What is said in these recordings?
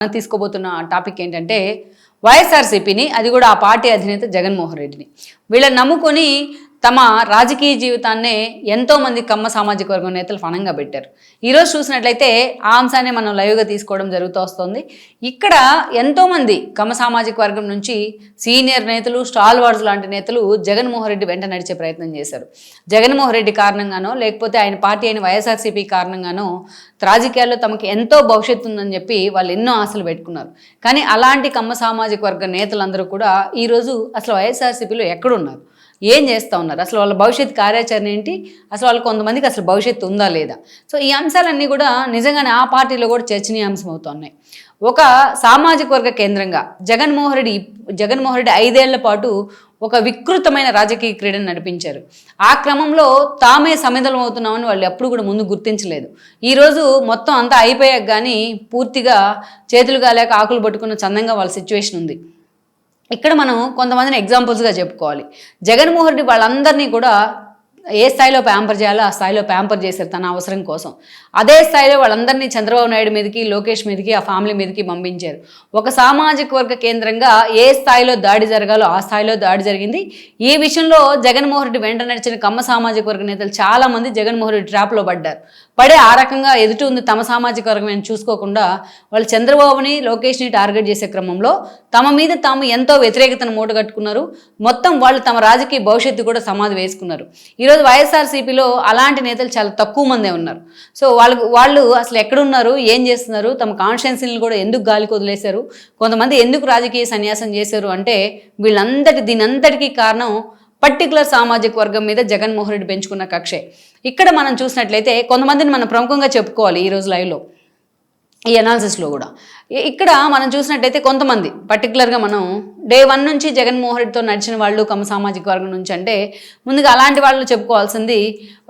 మనం తీసుకోబోతున్న టాపిక్ ఏంటంటే వైఎస్ఆర్సీపీని అది కూడా ఆ పార్టీ అధినేత జగన్మోహన్ రెడ్డిని. వీళ్ళని నమ్ముకొని తమ రాజకీయ జీవితాన్నే ఎంతోమంది కమ్మ సామాజిక వర్గం నేతలు ఫణంగా పెట్టారు. ఈరోజు చూసినట్లయితే ఆ అంశాన్ని మనం లైవ్గా తీసుకోవడం జరుగుతూ వస్తుంది. ఇక్కడ ఎంతోమంది కమ్మ సామాజిక వర్గం నుంచి సీనియర్ నేతలు స్టాల్ వార్డ్స్ లాంటి నేతలు జగన్మోహన్ రెడ్డి వెంట నడిచే ప్రయత్నం చేశారు. జగన్మోహన్ రెడ్డి కారణంగానో లేకపోతే ఆయన పార్టీ అయిన వైఎస్ఆర్సీపీ కారణంగానో రాజకీయాల్లో తమకు ఎంతో భవిష్యత్తు ఉందని చెప్పి వాళ్ళు ఎన్నో ఆశలు పెట్టుకున్నారు. కానీ అలాంటి కమ్మ సామాజిక వర్గ నేతలందరూ కూడా ఈరోజు అసలు వైఎస్ఆర్సీపీలో ఎక్కడున్నారు? ఏం చేస్తూ ఉన్నారు? అసలు వాళ్ళ భవిష్యత్ కార్యాచరణ ఏంటి? అసలు వాళ్ళ కొంతమందికి అసలు భవిష్యత్తు ఉందా లేదా? సో ఈ అంశాలన్నీ కూడా నిజంగానే ఆ పార్టీలో కూడా చర్చనీయాంశం అవుతున్నాయి. ఒక సామాజిక వర్గ కేంద్రంగా జగన్మోహన్ రెడ్డి జగన్మోహన్ రెడ్డి ఐదేళ్ళ పాటు ఒక వికృతమైన రాజకీయ క్రీడను నడిపించారు. ఆ క్రమంలో తామే సమిధలం అవుతున్నామని వాళ్ళు ఎప్పుడు కూడా ముందు గుర్తించలేదు. ఈరోజు మొత్తం అంతా అయిపోయాక కానీ పూర్తిగా చేతులు కాలేక ఆకులు పట్టుకున్న చందంగా వాళ్ళ సిచ్యువేషన్ ఉంది. ఇక్కడ మనం కొంతమందిని ఎగ్జాంపుల్స్గా చెప్పుకోవాలి. జగన్మోహన్ రెడ్డి వాళ్ళందరినీ కూడా ఏ స్థాయిలో ప్యాంపర్ చేయాలో ఆ స్థాయిలో ప్యాంపర్ చేశారు తన అవసరం కోసం. అదే స్థాయిలో వాళ్ళందరినీ చంద్రబాబు నాయుడు మీదకి లోకేష్ మీదకి ఆ ఫ్యామిలీ మీదకి పంపించారు. ఒక సామాజిక వర్గ కేంద్రంగా ఏ స్థాయిలో దాడి జరగాలో ఆ స్థాయిలో దాడి జరిగింది. ఈ విషయంలో జగన్మోహన్ రెడ్డి వెంట నడిచిన కమ్మ సామాజిక వర్గ నేతలు చాలా మంది జగన్మోహన్ రెడ్డి ట్రాప్లో పడ్డారు. పడే ఆ రకంగా ఎదుటి ఉంది తమ సామాజిక వర్గం చూసుకోకుండా వాళ్ళు చంద్రబాబుని లోకేష్ని టార్గెట్ చేసే క్రమంలో తమ మీద తాము ఎంతో వ్యతిరేకతను మూటగట్టుకున్నారు మొత్తం వాళ్ళు తమ రాజకీయ భవిష్యత్తు కూడా సమాధి వేసుకున్నారు. ఈరోజు వైఎస్ఆర్సీపీలో అలాంటి నేతలు చాలా తక్కువ మందే ఉన్నారు. సో వాళ్ళు వాళ్ళు అసలు ఎక్కడున్నారు ఏం చేస్తున్నారు తమ కాన్స్టిట్యున్సీని కూడా ఎందుకు గాలికి వదిలేశారు కొంతమంది ఎందుకు రాజకీయ సన్యాసం చేశారు అంటే వీళ్ళందరి దీనంతటికీ కారణం పర్టికులర్ సామాజిక వర్గం మీద జగన్మోహన్ రెడ్డి పెంచుకున్న కక్షే. ఇక్కడ మనం చూసినట్లయితే కొంతమందిని మనం ప్రముఖంగా చెప్పుకోవాలి ఈరోజు లైవ్లో. ఈ అనాలిసిస్లో కూడా. ఇక్కడ మనం చూసినట్టయితే కొంతమంది పర్టికులర్గా మనం డే వన్ నుంచి జగన్మోహన్ రెడ్డితో నడిచిన వాళ్ళు కమ్మ సామాజిక వర్గం నుంచి అంటే ముందుగా అలాంటి వాళ్ళు చెప్పుకోవాల్సింది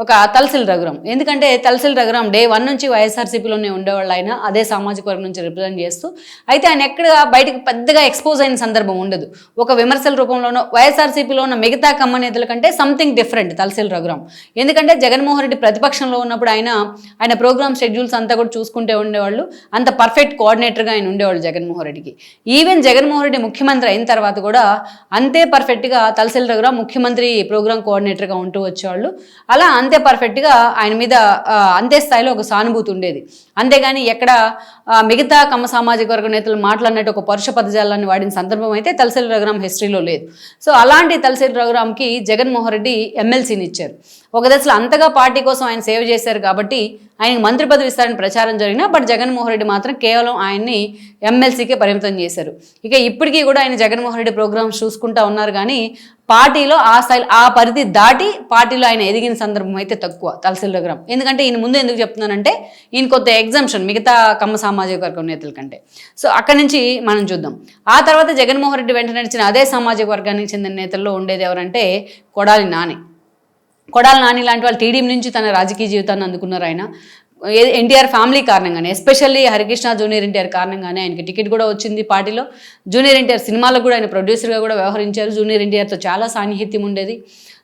ఒక తలసిల్ రఘురాం ఎందుకంటే తలసిల్ రఘురాం డే వన్ నుంచి వైఎస్ఆర్సీపీలోనే ఉండేవాళ్ళు ఆయన అదే సామాజిక వర్గం నుంచి రిప్రజెంట్ చేస్తూ. అయితే ఆయన ఎక్కడ బయటకు పెద్దగా ఎక్స్పోజ్ అయిన సందర్భం ఉండదు. ఒక విమర్శల రూపంలోనో వైఎస్ఆర్సీపీలో ఉన్న మిగతా కమ్మ నేతల కంటే సంథింగ్ డిఫరెంట్ తలసిల్ రఘురాం ఎందుకంటే జగన్మోహన్ రెడ్డి ప్రతిపక్షంలో ఉన్నప్పుడు ఆయన ఆయన ప్రోగ్రామ్ షెడ్యూల్స్ అంతా కూడా చూసుకుంటే ఉండేవాళ్ళు. అంత పర్ఫెక్ట్ కోఆర్డినేటర్గా ఆయన ఉండేవాళ్ళు జగన్మోహన్ రెడ్డికి. ఈవెన్ జగన్మోహన్ రెడ్డి ముఖ్యమంత్రి అయిన తర్వాత కూడా అంతే పర్ఫెక్ట్గా తలసిల్ రఘురాం ముఖ్యమంత్రి ప్రోగ్రామ్ కోఆర్డినేటర్గా ఉంటూ వచ్చేవాళ్ళు. అలా అంతే పర్ఫెక్ట్గా ఆయన మీద అంతే స్థాయిలో ఒక సానుభూతి ఉండేది. అంతేగాని ఎక్కడ మిగతా కమ్మ సామాజిక వర్గ నేతలు మాట్లాడినట్టు ఒక పరుష పదజాలాన్ని వాడిన సందర్భం అయితే తలసిల్ రఘురాం హిస్టరీలో లేదు. సో అలాంటి తలసిల్ రఘురాంకి జగన్మోహన్ రెడ్డి ఎమ్మెల్సీని ఇచ్చారు. ఒక దశలో అంతగా పార్టీ కోసం ఆయన సేవ చేశారు కాబట్టి ఆయనకు మంత్రి పదవి ఇస్తారని ప్రచారం జరిగినా బట్ జగన్మోహన్ రెడ్డి మాత్రం కేవలం ఆయన్ని ఎమ్మెల్సీకే పరిమితం చేశారు. ఇక ఇప్పటికీ కూడా ఆయన జగన్మోహన్ రెడ్డి ప్రోగ్రామ్స్ చూసుకుంటా ఉన్నారు కానీ పార్టీలో ఆ స్థాయి ఆ పరిధి దాటి పార్టీలో ఆయన ఎదిగిన సందర్భం అయితే తక్కువ తలసిల్ రఘురాం ఎందుకంటే ఈయన ముందు ఎందుకు చెప్తున్నానంటే ఈయన కొత్త ఎగ్జామ్షన్ మిగతా కమ్మ సామాజిక వర్గం నేతల కంటే. సో అక్కడి నుంచి మనం చూద్దాం. ఆ తర్వాత జగన్మోహన్ రెడ్డి వెంట నడిచిన అదే సామాజిక వర్గానికి చెందిన నేతల్లో ఉండేది ఎవరంటే కొడాలి నాని. కొడాల నాని లాంటి వాళ్ళు టీడీపీ నుంచి తన రాజకీయ జీవితాన్ని అందుకున్నారు ఆయన. ఎన్టీఆర్ ఫ్యామిలీ కారణంగానే ఎస్పెషల్లీ హరికృష్ణ జూనియర్ ఎన్టీఆర్ కారణంగానే ఆయనకి టికెట్ కూడా వచ్చింది పార్టీలో. జూనియర్ ఎన్టీఆర్ సినిమాలకు కూడా ఆయన ప్రొడ్యూసర్గా కూడా వ్యవహరించారు. జూనియర్ ఎన్టీఆర్తో చాలా సాన్నిహిత్యం ఉండేది.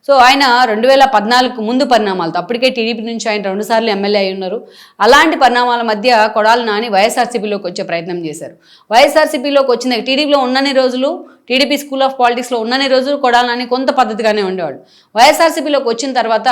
సో ఆయన రెండు వేల పద్నాలుగు ముందు పరిణామాలతో అప్పటికే టీడీపీ నుంచి ఆయన రెండుసార్లు ఎమ్మెల్యే అయి ఉన్నారు. అలాంటి పరిణామాల మధ్య కొడాలి నాని వైఎస్ఆర్సీపీలోకి వచ్చే ప్రయత్నం చేశారు. వైఎస్ఆర్సీపీలోకి వచ్చిన టీడీపీలో ఉన్నన్ని రోజులు టీడీపీ స్కూల్ ఆఫ్ పాలిటిక్స్లో ఉన్నన్ని రోజులు కొడాలి నాని కొంత పద్ధతిగానే ఉండేవాడు వైఎస్ఆర్సీపీలోకి వచ్చిన తర్వాత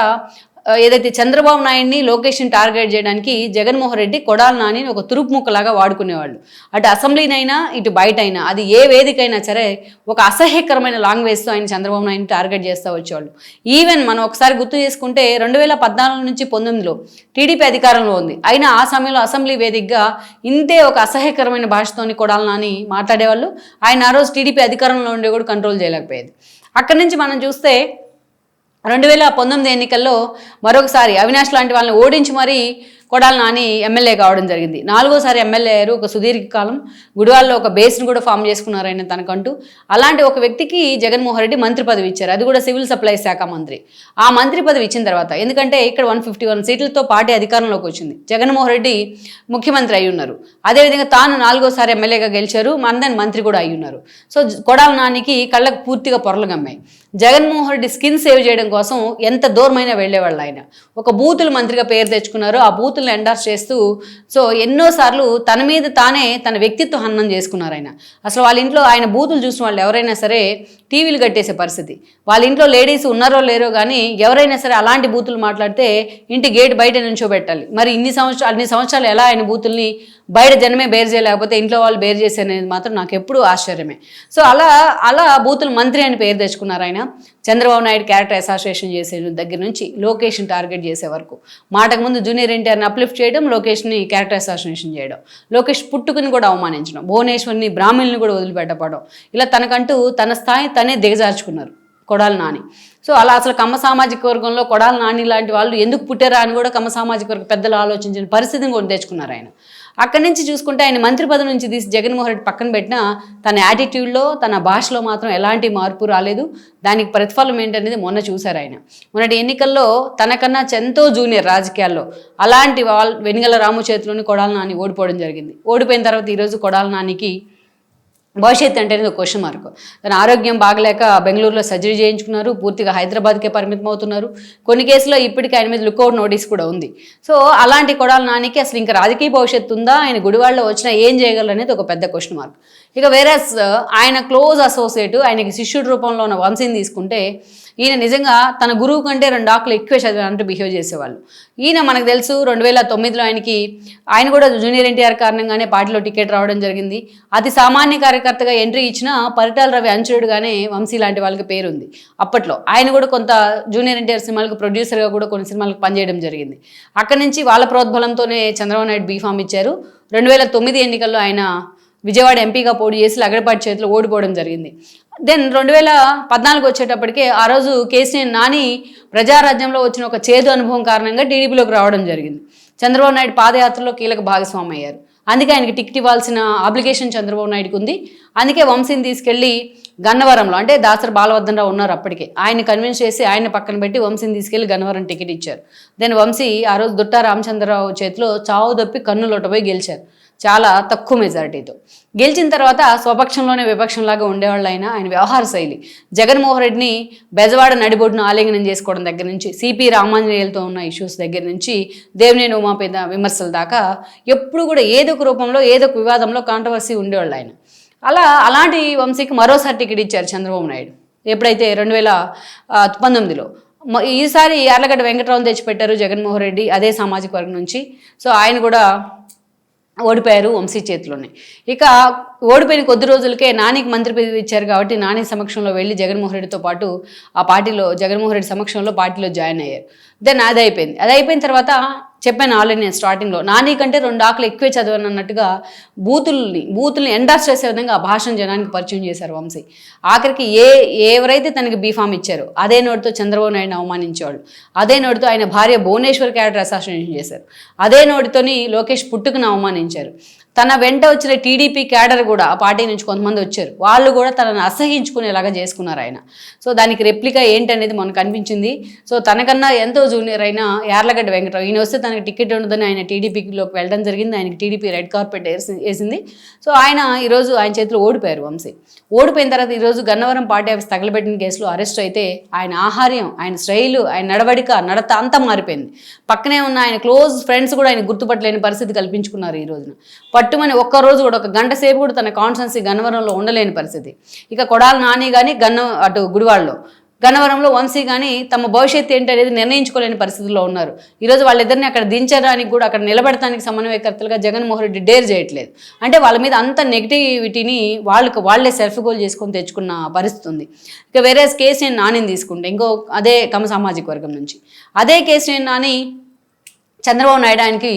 ఏదైతే చంద్రబాబు నాయుడిని లోకేష్ని టార్గెట్ చేయడానికి జగన్మోహన్ రెడ్డి కొడాల నానిని ఒక తురుపు ముక్కలాగా వాడుకునేవాళ్ళు. అటు అసెంబ్లీనైనా ఇటు బయట అయినా అది ఏ వేదికైనా సరే ఒక అసహ్యకరమైన లాంగ్వేజ్తో ఆయన చంద్రబాబు నాయుడిని టార్గెట్ చేస్తూ వచ్చేవాళ్ళు. ఈవెన్ మనం ఒకసారి గుర్తు చేసుకుంటే రెండు వేల పద్నాలుగు నుంచి పంతొమ్మిదిలో టీడీపీ అధికారంలో ఉంది. అయినా ఆ సమయంలో అసెంబ్లీ వేదికగా ఇంతే ఒక అసహ్యకరమైన భాషతోని కొడాల నాని మాట్లాడేవాళ్ళు. ఆయన ఆ రోజు టీడీపీ అధికారంలో ఉండే కూడా కంట్రోల్ చేయలేకపోయేది. అక్కడి నుంచి మనం చూస్తే రెండు వేల పంతొమ్మిది ఎన్నికల్లో మరొకసారి అవినాష్ లాంటి వాళ్ళని ఓడించి మరీ కొడాల నాని ఎమ్మెల్యే కావడం జరిగింది. నాలుగోసారి ఎమ్మెల్యే అయ్యారు ఒక సుదీర్ఘకాలం గుడివాల్లో ఒక బేస్ను కూడా ఫామ్ చేసుకున్నారు ఆయన తనకంటూ. అలాంటి ఒక వ్యక్తికి జగన్మోహన్ రెడ్డి మంత్రి పదవి ఇచ్చారు. అది కూడా సివిల్ సప్లై శాఖ మంత్రి. ఆ మంత్రి పదవి ఇచ్చిన తర్వాత ఎందుకంటే ఇక్కడ వన్ ఫిఫ్టీ వన్ సీట్లతో పార్టీ అధికారంలోకి వచ్చింది. జగన్మోహన్ రెడ్డి ముఖ్యమంత్రి అయి ఉన్నారు. అదేవిధంగా తాను నాలుగోసారి ఎమ్మెల్యేగా గెలిచారు మందని మంత్రి కూడా అయి ఉన్నారు. సో కొడాల నానికి కళ్ళకు పూర్తిగా పొరలు గమ్మాయి జగన్మోహన్ రెడ్డి స్కిన్ సేవ్ చేయడం కోసం ఎంత దూరమైన వెళ్ళేవాళ్ళు ఆయన. ఒక బూతులు మంత్రిగా పేరు తెచ్చుకున్నారు. ఆ బూతులను ఎండార్స్ చేస్తూ సో ఎన్నోసార్లు తన మీద తానే తన వ్యక్తిత్వ హననం చేసుకున్నారు ఆయన. అసలు వాళ్ళ ఇంట్లో ఆయన బూతులు చూసిన వాళ్ళు ఎవరైనా సరే టీవీలు కట్టేసే పరిస్థితి. వాళ్ళ ఇంట్లో లేడీస్ ఉన్నారో లేరో కానీ ఎవరైనా సరే అలాంటి బూతులు మాట్లాడితే ఇంటి గేట్ బయట నుంచోబెట్టాలి మరి ఇన్ని సంవత్సరాలు అన్ని సంవత్సరాలు ఎలా ఆయన బూతుల్ని బయట జనమే బేర్ చేయలేకపోతే ఇంట్లో వాళ్ళు బేర్ చేసే అనేది మాత్రం నాకు ఎప్పుడూ ఆశ్చర్యమే. సో అలా అలా బూతులు మంత్రి అని పేరు తెచ్చుకున్నారు ఆయన. చంద్రబాబు నాయుడు క్యారెక్టర్ అసోసియేషన్ చేసే దగ్గర నుంచి లోకేష్ని టార్గెట్ చేసే వరకు. మాటకు ముందు జూనియర్ ఎన్టీఆర్ని అప్లిఫ్ట్ చేయడం లోకేష్ని క్యారెక్టర్ అసోసియేషన్ చేయడం. లోకేష్ పుట్టుకుని కూడా అవమానించడం భువనేశ్వర్ని బ్రాహ్మణుల్ని కూడా వదిలిపెట్టపడం ఇలా తనకంటూ తన స్థాయి తనే దిగజార్చుకున్నారు కొడాలి నాని. సో అలా అసలు కమ్మ సామాజిక వర్గంలో కొడాలి నాని లాంటి వాళ్ళు ఎందుకు పుట్టారా అని కూడా కమ్మ సామాజిక వర్గ పెద్దలు ఆలోచించిన పరిస్థితిని కూడా తెచ్చుకున్నారు ఆయన. అక్కడి నుంచి చూసుకుంటే ఆయన మంత్రి పదవి నుంచి తీసి జగన్మోహన్ రెడ్డి పక్కన పెట్టినా తన యాటిట్యూడ్లో తన భాషలో మాత్రం ఎలాంటి మార్పు రాలేదు. దానికి ప్రతిఫలం ఏంటనేది మొన్న చూశారు ఆయన. మొన్నటి ఎన్నికల్లో తనకన్నా ఎంతో జూనియర్ రాజకీయాల్లో అలాంటి వాళ్ళ వెనుగల రాము చేతిలోని కొడాల నాని ఓడిపోవడం జరిగింది. ఓడిపోయిన తర్వాత ఈరోజు కొడాల నానికి భవిష్యత్ అంటే అనేది ఒక క్వశ్చన్ మార్క్ తన ఆరోగ్యం బాగలేక బెంగళూరులో సర్జరీ చేయించుకున్నారు పూర్తిగా హైదరాబాద్కే పరిమితం అవుతున్నారు. కొన్ని కేసులో ఇప్పటికీ ఆయన మీద లుక్అవుట్ నోటీస్ కూడా ఉంది. సో అలాంటి కొడాల నానికి అసలు ఇంకా రాజకీయ భవిష్యత్తు ఉందా? ఆయన గుడివాళ్ళలో వచ్చినా ఏం చేయగలరు అనేది ఒక పెద్ద క్వశ్చన్ మార్క్ ఇక వేరస్ uh, ఆయన క్లోజ్ అసోసియేట్ ఆయనకి శిష్యుడి రూపంలో ఉన్న వంశీని తీసుకుంటే ఈయన నిజంగా తన గురువు కంటే రెండు ఆకులు ఎక్కువ చదివినట్టు బిహేవ్ చేసేవాళ్ళు. ఈయన మనకు తెలుసు రెండు వేల తొమ్మిదిలో ఆయనకి ఆయన కూడా జూనియర్ ఎన్టీఆర్ కారణంగానే పార్టీలో టికెట్ రావడం జరిగింది. అతి సామాన్య కార్యకర్తగా ఎంట్రీ ఇచ్చిన పరిటాల రవి అంచుడుగానే వంశీ లాంటి వాళ్ళకి పేరుంది. అప్పట్లో ఆయన కూడా కొంత జూనియర్ ఎన్టీఆర్ సినిమాలకు ప్రొడ్యూసర్గా కూడా కొన్ని సినిమాలకు పనిచేయడం జరిగింది. అక్కడి నుంచి వాళ్ళ ప్రోద్బలంతోనే చంద్రబాబు నాయుడు బీఫామ్ ఇచ్చారు. రెండు వేల తొమ్మిది ఎన్నికల్లో ఆయన విజయవాడ ఎంపీగా పోటీ చేసి లగడపాటి చేతిలో ఓడిపోవడం జరిగింది. దెన్ రెండు వేల పద్నాలుగు వచ్చేటప్పటికే ఆ రోజు కేసీఆర్ నాని ప్రజారాజ్యంలో వచ్చిన ఒక చేదు అనుభవం కారణంగా టీడీపీలోకి రావడం జరిగింది. చంద్రబాబు నాయుడు పాదయాత్రలో కీలక భాగస్వామి అయ్యారు అందుకే ఆయనకి టికెట్ ఇవ్వాల్సిన అప్లికేషన్ చంద్రబాబు నాయుడుకి ఉంది. అందుకే వంశీని తీసుకెళ్ళి గన్నవరంలో అంటే దాసరి బాలవర్ధనరావు ఉన్నారు అప్పటికే. ఆయన కన్విన్స్ చేసి ఆయన పక్కన పెట్టి వంశీని తీసుకెళ్ళి గన్నవరం టికెట్ ఇచ్చారు. దెన్ వంశీ ఆ రోజు దుట్టా రామచంద్రరావు చేతిలో చావు దప్పి కన్నులోట గెలిచారు. చాలా తక్కువ మెజారిటీతో గెలిచిన తర్వాత స్వపక్షంలోనే విపక్షంలాగా ఉండేవాళ్ళు ఆయన ఆయన వ్యవహార శైలి. జగన్మోహన్ రెడ్డిని బెజవాడ నడిబొడ్డును ఆలింగనం చేసుకోవడం దగ్గర నుంచి సిపి రామాంజనేయులతో ఉన్న ఇష్యూస్ దగ్గర నుంచి దేవినేని ఉమాపేద విమర్శల దాకా ఎప్పుడు కూడా ఏదో ఒక రూపంలో ఏదో ఒక వివాదంలో కాంట్రవర్సీ ఉండేవాళ్ళు ఆయన అలా అలాంటి వంశీకి మరోసారి టికెట్ ఇచ్చారు చంద్రబాబు నాయుడు. ఎప్పుడైతే రెండు వేల పంతొమ్మిదిలో. ఈసారి యార్లగడ్డ వెంకటరావు తెచ్చిపెట్టారు జగన్మోహన్ రెడ్డి అదే సామాజిక వర్గం నుంచి. సో ఆయన కూడా ఓడిపోయారు వంశీ చేతిలోనే. ఇక ఓడిపోయిన కొద్ది రోజులకే నానికి మంత్రి పదవి ఇచ్చారు కాబట్టి నాని సమక్షంలో వెళ్ళి జగన్మోహన్ రెడ్డితో పాటు ఆ పార్టీలో జగన్మోహన్ రెడ్డి సమక్షంలో పార్టీలో జాయిన్ అయ్యారు. దెన్ అది అయిపోయింది. అది అయిపోయిన తర్వాత చెప్పాను ఆల్రెడీ నేను స్టార్టింగ్లో. నాని కంటే రెండు ఆకులు ఎక్కువే చదివాను అన్నట్టుగా బూతుల్ని బూతుల్ని ఎండార్స్ చేసే విధంగా ఆ భాషను జనానికి పరిచయం చేశారు వంశీ. ఆఖరికి ఏ ఎవరైతే తనకి బీఫామ్ ఇచ్చారో అదే నోటితో చంద్రబాబు నాయుడు అవమానించేవాళ్ళు. అదే నోటితో ఆయన భార్య భువనేశ్వర్ క్యారెక్టర్ అసాసినేషన్ చేశారు. అదే నోటితోని లోకేష్ పుట్టుకుని అవమానించారు. తన వెంట వచ్చిన టీడీపీ క్యాడర్ కూడా ఆ పార్టీ నుంచి కొంతమంది వచ్చారు. వాళ్ళు కూడా తనను అసహించుకునేలాగా చేసుకున్నారు ఆయన. సో దానికి రెప్లికా ఏంటనేది మనకు కనిపించింది సో తనకన్నా ఎంతో జూనియర్ అయిన యార్లగడ్డ వెంకటరావు ఈయన వస్తే తనకి టికెట్ ఉండదని ఆయన టీడీపీలోకి వెళ్ళడం జరిగింది. ఆయనకి టీడీపీ రెడ్ కార్పెట్ వేసింది. సో ఆయన ఈరోజు ఆయన చేతిలో ఓడిపోయారు వంశీ. ఓడిపోయిన తర్వాత ఈరోజు గన్నవరం పార్టీ ఆఫీస్ తగలబెట్టిన కేసులో అరెస్ట్ అయితే ఆయన ఆహార్యం ఆయన స్టైలు ఆయన నడవడిక నడత అంతా మారిపోయింది. పక్కనే ఉన్న ఆయన క్లోజ్ ఫ్రెండ్స్ కూడా ఆయన గుర్తుపట్టలేని పరిస్థితి కల్పించుకున్నారు ఈ రోజున. పట్టుమని ఒక్క రోజు కూడా ఒక గంట సేపు కూడా తన కాన్స్టెన్సీ గన్నవరంలో ఉండలేని పరిస్థితి. ఇక కొడాల నాని కానీ గన్న అటు గుడివాళ్ళలో గన్నవరంలో వంశీ కానీ తమ భవిష్యత్తు ఏంటి అనేది నిర్ణయించుకోలేని పరిస్థితుల్లో ఉన్నారు. ఈరోజు వాళ్ళిద్దరిని అక్కడ దించడానికి కూడా అక్కడ నిలబెడటానికి సమన్వయకర్తలుగా జగన్మోహన్ రెడ్డి డేర్ చేయట్లేదు. అంటే వాళ్ళ మీద అంత నెగిటివిటీని వాళ్ళకి వాళ్ళే సెల్ఫ్ గోల్ చేసుకొని తెచ్చుకున్న పరిస్థితి ఉంది. ఇక వేరే కేసు నేను నానిని తీసుకుంటే. ఇంకో అదే కమ సామాజిక వర్గం నుంచి. అదే కేసు నేను నాని చంద్రబాబు నాయుడు ఆయనకి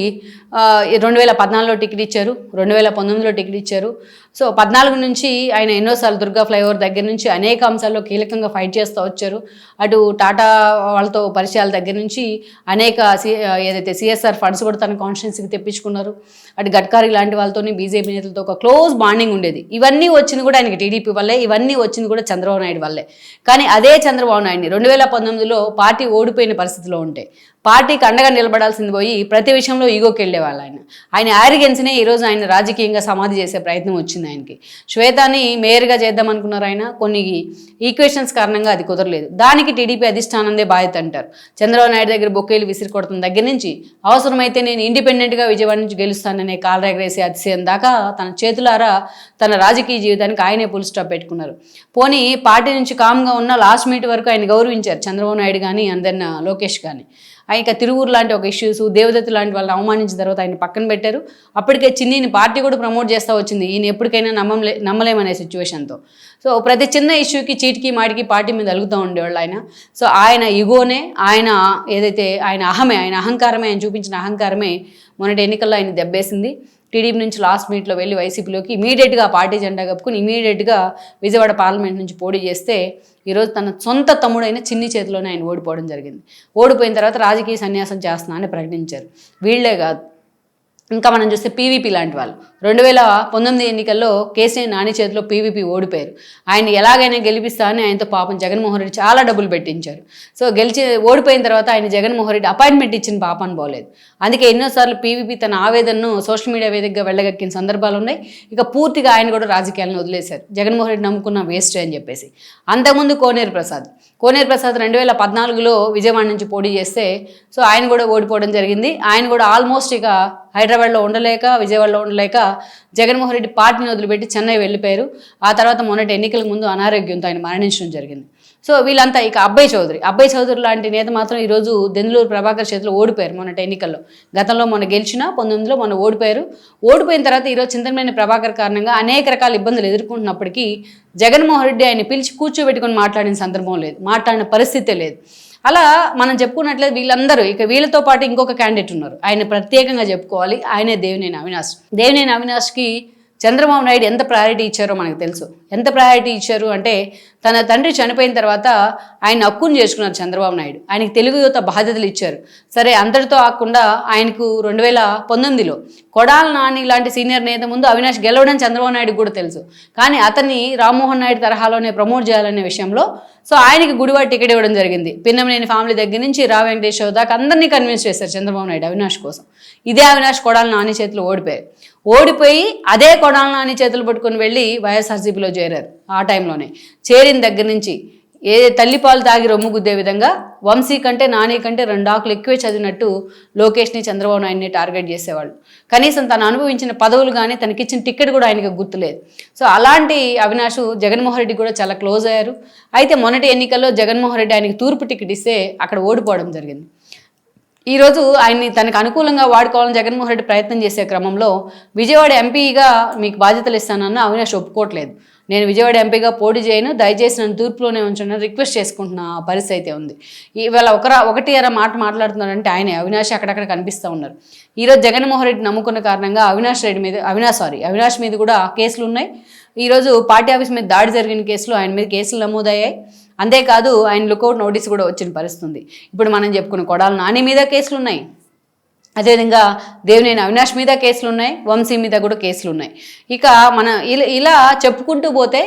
రెండు వేల పద్నాలుగులో టికెట్ ఇచ్చారు రెండు వేల పంతొమ్మిదిలో టికెట్ ఇచ్చారు. సో పద్నాలుగు నుంచి ఆయన ఎన్నోసార్లు దుర్గా ఫ్లైఓవర్ దగ్గర నుంచి అనేక అంశాల్లో కీలకంగా ఫైట్ చేస్తూ వచ్చారు. అటు టాటా వాళ్ళతో పరిచయాల దగ్గర నుంచి అనేక సి ఏదైతే సిఎస్ఆర్ ఫండ్స్ కూడా తన కాన్స్టిట్యున్సీకి తెప్పించుకున్నారు. అటు గడ్కారీ లాంటి వాళ్ళతోని బీజేపీ నేతలతో ఒక క్లోజ్ బాండింగ్ ఉండేది. ఇవన్నీ వచ్చింది కూడా ఆయనకి టీడీపీ వల్లే ఇవన్నీ వచ్చింది కూడా చంద్రబాబు నాయుడు వల్లే. కానీ అదే చంద్రబాబు నాయుడిని రెండు వేల పంతొమ్మిదిలో పార్టీ ఓడిపోయిన పరిస్థితిలో ఉంటే పార్టీకి అండగా నిలబడాల్సింది పోయి ప్రతి విషయంలో ఈగోకెళ్ళి వెళ్ళేవాళ్ళు ఆయన ఆయన యారిగెన్స్నే ఈరోజు ఆయన రాజకీయంగా సమాధి చేసే ప్రయత్నం వచ్చింది ఆయనకి. శ్వేతాని మేయర్గా చేద్దాం అనుకున్నారు ఆయన కొన్ని ఈక్వేషన్స్ కారణంగా అది కుదరలేదు. దానికి టీడీపీ అధిష్టానందే బాధ్యత అంటారు. చంద్రబాబు నాయుడు దగ్గర బొక్కేలు విసిరి కొడుతున్న దగ్గర నుంచి అవసరమైతే నేను ఇండిపెండెంట్గా విజయవాడ నుంచి గెలుస్తాననే కాలరేగరేసే అతిశయం దాకా తన చేతులారా తన రాజకీయ జీవితానికి ఆయనే పుల్ స్టాప్ పెట్టుకున్నారు. పోనీ పార్టీ నుంచి కామ్గా ఉన్న లాస్ట్ మీట్ వరకు ఆయన గౌరవించారు చంద్రబాబు నాయుడు కానీ అందరిన లోకేష్ కానీ ఇంకా తిరువురు లాంటి ఒక ఇష్యూస్ దేవదత్తు లాంటి వాళ్ళని అవమానించిన తర్వాత ఆయన పక్కన పెట్టారు. అప్పటికే చిన్నీని పార్టీ కూడా ప్రమోట్ చేస్తూ వచ్చింది. ఈయన ఎప్పటికైనా నమ్మలే నమ్మలేమనే సిచ్యువేషన్తో సో ప్రతి చిన్న ఇష్యూకి చీటికి మాటికి పార్టీ మీద అలుగుతూ ఉండేవాళ్ళు ఆయన. సో ఆయన ఇగోనే ఆయన ఏదైతే ఆయన అహమే ఆయన అహంకారమే ఆయన చూపించిన అహంకారమే మొన్నటి ఎన్నికల్లో ఆయన దెబ్బేసింది. టీడీపీ నుంచి లాస్ట్ మీట్లో వెళ్ళి వైసీపీలోకి ఇమీడియట్గా పార్టీ జెండా కప్పుకుని ఇమీడియట్గా విజయవాడ పార్లమెంట్ నుంచి పోటీ చేస్తే ఈరోజు తన సొంత తమ్ముడైన చిన్ని చేతిలోనే ఆయన ఓడిపోవడం జరిగింది. ఓడిపోయిన తర్వాత రాజకీయ సన్యాసం చేస్తున్నా అని ప్రకటించారు. వీళ్ళే కాదు. ఇంకా మనం చూస్తే పీవీపీ లాంటి వాళ్ళు. రెండు వేల పంతొమ్మిది ఎన్నికల్లో కేసీఆర్ నాని చేతిలో పీవీపీ ఓడిపోయారు. ఆయన ఎలాగైనా గెలిపిస్తా అని ఆయనతో పాపం జగన్మోహన్ రెడ్డి చాలా డబ్బులు పెట్టించారు. సో గెలిచి ఓడిపోయిన తర్వాత ఆయన జగన్మోహన్ రెడ్డి అపాయింట్మెంట్ ఇచ్చిన పాపం పోలేదు. అందుకే ఎన్నోసార్లు పీవీపీ తన ఆవేదనను సోషల్ మీడియా వేదికగా వెళ్ళగక్కిన సందర్భాలు ఉన్నాయి. ఇక పూర్తిగా ఆయన కూడా రాజకీయాలను వదిలేశారు. జగన్మోహన్ రెడ్డి నమ్ముకున్న వేస్ట్ అని చెప్పేసి. అంతకుముందు కోనేరు ప్రసాద్. కోనేరు ప్రసాద్ రెండు వేల పద్నాలుగులో విజయవాడ నుంచి పోటీ చేస్తే సో ఆయన కూడా ఓడిపోవడం జరిగింది. ఆయన కూడా ఆల్మోస్ట్ ఇక హైదరాబాద్లో ఉండలేక విజయవాడలో ఉండలేక జగన్మోహన్ రెడ్డి పార్టీని వదిలిపెట్టి చెన్నై వెళ్ళిపోయారు. ఆ తర్వాత మొన్నటి ఎన్నికల ముందు అనారోగ్యంతో ఆయన మరణించడం జరిగింది. సో వీళ్ళంతా ఇక అబ్బాయి చౌదరి. అబ్బాయి చౌదరి లాంటి నేత మాత్రం ఈరోజు దెందులూరు ప్రభాకర్ చేతిలో ఓడిపోయారు మొన్నటి ఎన్నికల్లో. గతంలో మొన్న గెలిచిన పంతొమ్మిదిలో మొన్న ఓడిపోయారు. ఓడిపోయిన తర్వాత ఈరోజు చింతనమైన ప్రభాకర్ కారణంగా అనేక రకాల ఇబ్బందులు ఎదుర్కొంటున్నప్పటికీ జగన్మోహన్ రెడ్డి ఆయన పిలిచి కూర్చోబెట్టుకొని మాట్లాడిన సందర్భం లేదు. మాట్లాడిన పరిస్థితే లేదు. అలా మనం చెప్పుకున్నట్లయితే వీళ్ళందరూ ఇక వీళ్ళతో పాటు ఇంకొక క్యాండిడేట్ ఉన్నారు. ఆయన ప్రత్యేకంగా చెప్పుకోవాలి. ఆయనే దేవినేని అవినాష్. దేవినేని అవినాష్కి చంద్రబాబు నాయుడు ఎంత ప్రయారిటీ ఇచ్చారో మనకు తెలుసు. ఎంత ప్రయారిటీ ఇచ్చారు అంటే తన తండ్రి చనిపోయిన తర్వాత ఆయన హక్కును చేసుకున్నారు చంద్రబాబు నాయుడు. ఆయనకి తెలుగు యువత బాధ్యతలు ఇచ్చారు. సరే అందరితో ఆకుండా ఆయనకు రెండు వేల పంతొమ్మిదిలో కొడాల నాని లాంటి సీనియర్ నేత ముందు అవినాష్ గెలవడం చంద్రబాబు నాయుడు కూడా తెలుసు. కానీ అతన్ని రామ్మోహన్ నాయుడు తరహాలోనే ప్రమోట్ చేయాలనే విషయంలో సో ఆయనకి గుడివాడ టికెట్ ఇవ్వడం జరిగింది. పిన్నమనేని ఫ్యామిలీ దగ్గర నుంచి రా వెంకటేశ్వర దాకా అందరినీ కన్విన్స్ చేశారు చంద్రబాబు నాయుడు అవినాష్ కోసం. ఇదే అవినాష్ కొడాల నాని చేతిలో ఓడిపోయారు. ఓడిపోయి అదే కొడాల నాని చేతులు పట్టుకొని వెళ్ళి వైఎస్ఆర్సీపీలో చేరారు ఆ టైంలోనే. చేరిన దగ్గర నుంచి ఏ తల్లిపాలు తాగి రొమ్ము గుద్దే విధంగా వంశీ కంటే నాని కంటే రెండు ఆకులు ఎక్కువే చదివినట్టు లోకేష్ని చంద్రబాబు నాయుడిని టార్గెట్ చేసేవాళ్ళు. కనీసం తను అనుభవించిన పదవులు కానీ తనకిచ్చిన టికెట్ కూడా ఆయనకి గుర్తులేదు. సో అలాంటి అవినాష్ జగన్మోహన్ రెడ్డి కూడా చాలా క్లోజ్ అయ్యారు. అయితే మొన్నటి ఎన్నికల్లో జగన్మోహన్ రెడ్డి ఆయనకి తూర్పు టికెట్ ఇస్తే అక్కడ ఓడిపోవడం జరిగింది. ఈరోజు ఆయన్ని తనకు అనుకూలంగా వాడుకోవాలని జగన్మోహన్ రెడ్డి ప్రయత్నం చేసే క్రమంలో విజయవాడ ఎంపీగా మీకు బాధ్యతలు ఇస్తానన్న అవినాష్ ఒప్పుకోవట్లేదు. నేను విజయవాడ ఎంపీగా పోటీ చేయను దయచేసి నన్ను తూర్పులోనే ఉంచండి రిక్వెస్ట్ చేసుకుంటున్న పరిస్థితి అయితే ఉంది. ఇవాళ ఒకరా ఒకటి అర మాట మాట్లాడుతున్నారంటే ఆయనే అవినాష్ అక్కడక్కడ కనిపిస్తూ ఉన్నారు. ఈరోజు జగన్మోహన్ రెడ్డి నమ్ముకున్న కారణంగా అవినాష్ రెడ్డి మీద అవినాష్ సారీ అవినాష్ మీద కూడా కేసులు ఉన్నాయి. ఈరోజు పార్టీ ఆఫీస్ మీద దాడి జరిగిన కేసులు ఆయన మీద కేసులు నమోదయ్యాయి. అంతేకాదు ఆయన లుకౌట్ నోటీస్ కూడా వచ్చిన పరిస్థితుంది. ఇప్పుడు మనం చెప్పుకున్న కొడాల నాని మీద కేసులు ఉన్నాయి అదేవిధంగా దేవినేని అవినాష్ మీద కేసులు ఉన్నాయి వంశీ మీద కూడా కేసులు ఉన్నాయి ఇక మన ఇలా ఇలా చెప్పుకుంటూ పోతే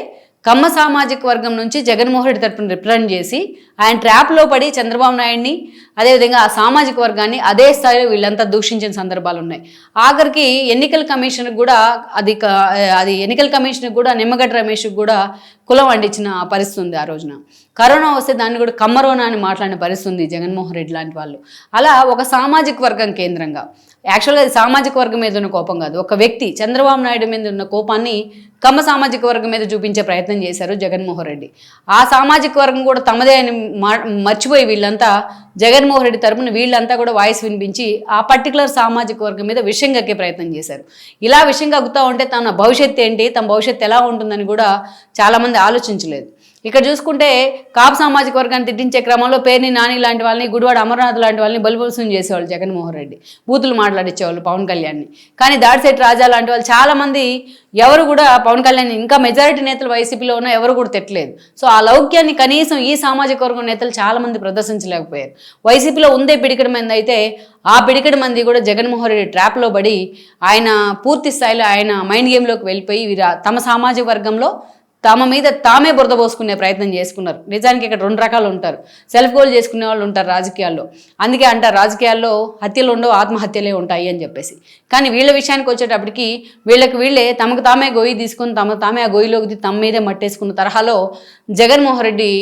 కమ్మ సామాజిక వర్గం నుంచి జగన్మోహన్ రెడ్డి తరపున రిప్రజెంట్ చేసి ఆయన ట్రాప్లో పడి చంద్రబాబు నాయుడిని అదేవిధంగా ఆ సామాజిక వర్గాన్ని అదే స్థాయిలో వీళ్ళంతా దూషించిన సందర్భాలు ఉన్నాయి ఆఖరికి ఎన్నికల కమిషన్కి కూడా అది అది ఎన్నికల కమిషన్కి కూడా నిమ్మగడ్డ రమేష్కి కూడా కులం వండించిన పరిస్థితి ఉంది ఆ రోజున. కరోనా వస్తే దాన్ని కూడా కమ్మరోనా అని మాట్లాడిన పరిస్థితి ఉంది జగన్మోహన్ రెడ్డి లాంటి వాళ్ళు. అలా ఒక సామాజిక వర్గం కేంద్రంగా. యాక్చువల్గా అది సామాజిక వర్గం మీద ఉన్న కోపం కాదు. ఒక వ్యక్తి చంద్రబాబు నాయుడు మీద ఉన్న కోపాన్ని కమ్మ సామాజిక వర్గం మీద చూపించే ప్రయత్నం చేశారు జగన్మోహన్ రెడ్డి. ఆ సామాజిక వర్గం కూడా తమదే అని మర్చిపోయి వీళ్ళంతా జగన్మోహన్ రెడ్డి తరపున వీళ్ళంతా కూడా వాయిస్ వినిపించి ఆ పర్టికులర్ సామాజిక వర్గం మీద విషయం కక్కే ప్రయత్నం చేశారు. ఇలా విషయం కక్కుతూ ఉంటే తన భవిష్యత్తు ఏంటి? తమ భవిష్యత్తు ఎలా ఉంటుందని కూడా చాలామంది ఆలోచించలేదు. ఇక్కడ చూసుకుంటే కాపు సామాజిక వర్గాన్ని తిట్టించే క్రమంలో పేర్ని నాని లాంటి వాళ్ళని గుడివాడ అమర్నాథ్ లాంటి వాళ్ళని బలిపరుసం చేసేవాళ్ళు జగన్మోహన్ రెడ్డి. బూతులు మాట్లాడించేవాళ్ళు పవన్ కళ్యాణ్ని. కానీ దాడిశెట్టి రాజా లాంటి వాళ్ళు చాలామంది ఎవరు కూడా పవన్ కళ్యాణ్ ఇంకా మెజారిటీ నేతలు వైసీపీలో ఉన్న ఎవరు కూడా తిట్టలేదు. సో ఆ లౌక్యాన్ని కనీసం ఈ సామాజిక వర్గం నేతలు చాలామంది ప్రదర్శించలేకపోయారు. వైసీపీలో ఉందే పిడికడి మంది అయితే ఆ పిడికడి మంది కూడా జగన్మోహన్ రెడ్డి ట్రాప్లో పడి ఆయన పూర్తి స్థాయిలో ఆయన మైండ్ గేమ్లోకి వెళ్ళిపోయి వీరు తమ సామాజిక వర్గంలో తమ మీద తామే బురద పోసుకునే ప్రయత్నం చేసుకున్నారు. నిజానికి ఇక్కడ రెండు రకాలు ఉంటారు. సెల్ఫ్ గోల్ చేసుకునే వాళ్ళు ఉంటారు రాజకీయాల్లో. అందుకే అంటారు రాజకీయాల్లో హత్యలు ఉండవు ఆత్మహత్యలే ఉంటాయి అని చెప్పేసి. కానీ వీళ్ళ విషయానికి వచ్చేటప్పటికి వీళ్ళకి వీళ్ళే తమకు తామే గొయ్యి తీసుకుని తమ తామే ఆ గొయ్యిలోకి తమ మీదే మట్టేసుకున్న తరహాలో జగన్మోహన్ రెడ్డి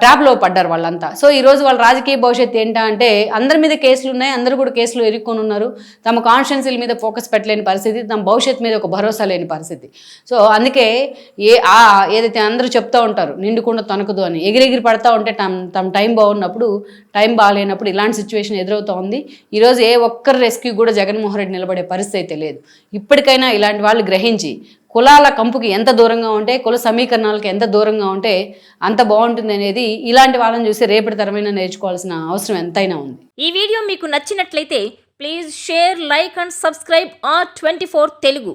ట్రాప్లో పడ్డారు వాళ్ళంతా. సో ఈరోజు వాళ్ళ రాజకీయ భవిష్యత్తు ఏంటా అంటే అందరి మీద కేసులు ఉన్నాయి అందరూ కూడా కేసులు ఎరుక్కొని ఉన్నారు. తమ కాన్స్టిట్యున్సీల మీద ఫోకస్ పెట్టలేని పరిస్థితి తమ భవిష్యత్తు మీద ఒక భరోసా లేని పరిస్థితి. సో అందుకే ఏ ఆ ఏదైతే అందరూ చెప్తూ ఉంటారు నిండుకుండా తొనకదు అని ఎగిరెగిరి పడతా ఉంటే తమ తమ టైం బాగున్నప్పుడు టైం బాగాలేనప్పుడు ఇలాంటి సిచ్యువేషన్ ఎదురవుతూ ఉంది. ఈరోజు ఏ ఒక్కరి రెస్క్యూ కూడా జగన్మోహన్ రెడ్డి నిలబడే పరిస్థితి అయితే లేదు. ఇప్పటికైనా ఇలాంటి వాళ్ళు గ్రహించి కులాల కంపుకి ఎంత దూరంగా ఉంటే కుల సమీకరణాలకు ఎంత దూరంగా ఉంటే అంత బాగుంటుంది అనేది ఇలాంటి వాళ్ళని చూసి రేపటి తరమైన నేర్చుకోవాల్సిన అవసరం ఎంతైనా ఉంది. ఈ వీడియో మీకు నచ్చినట్లయితే please share like and subscribe R twenty four Telugu.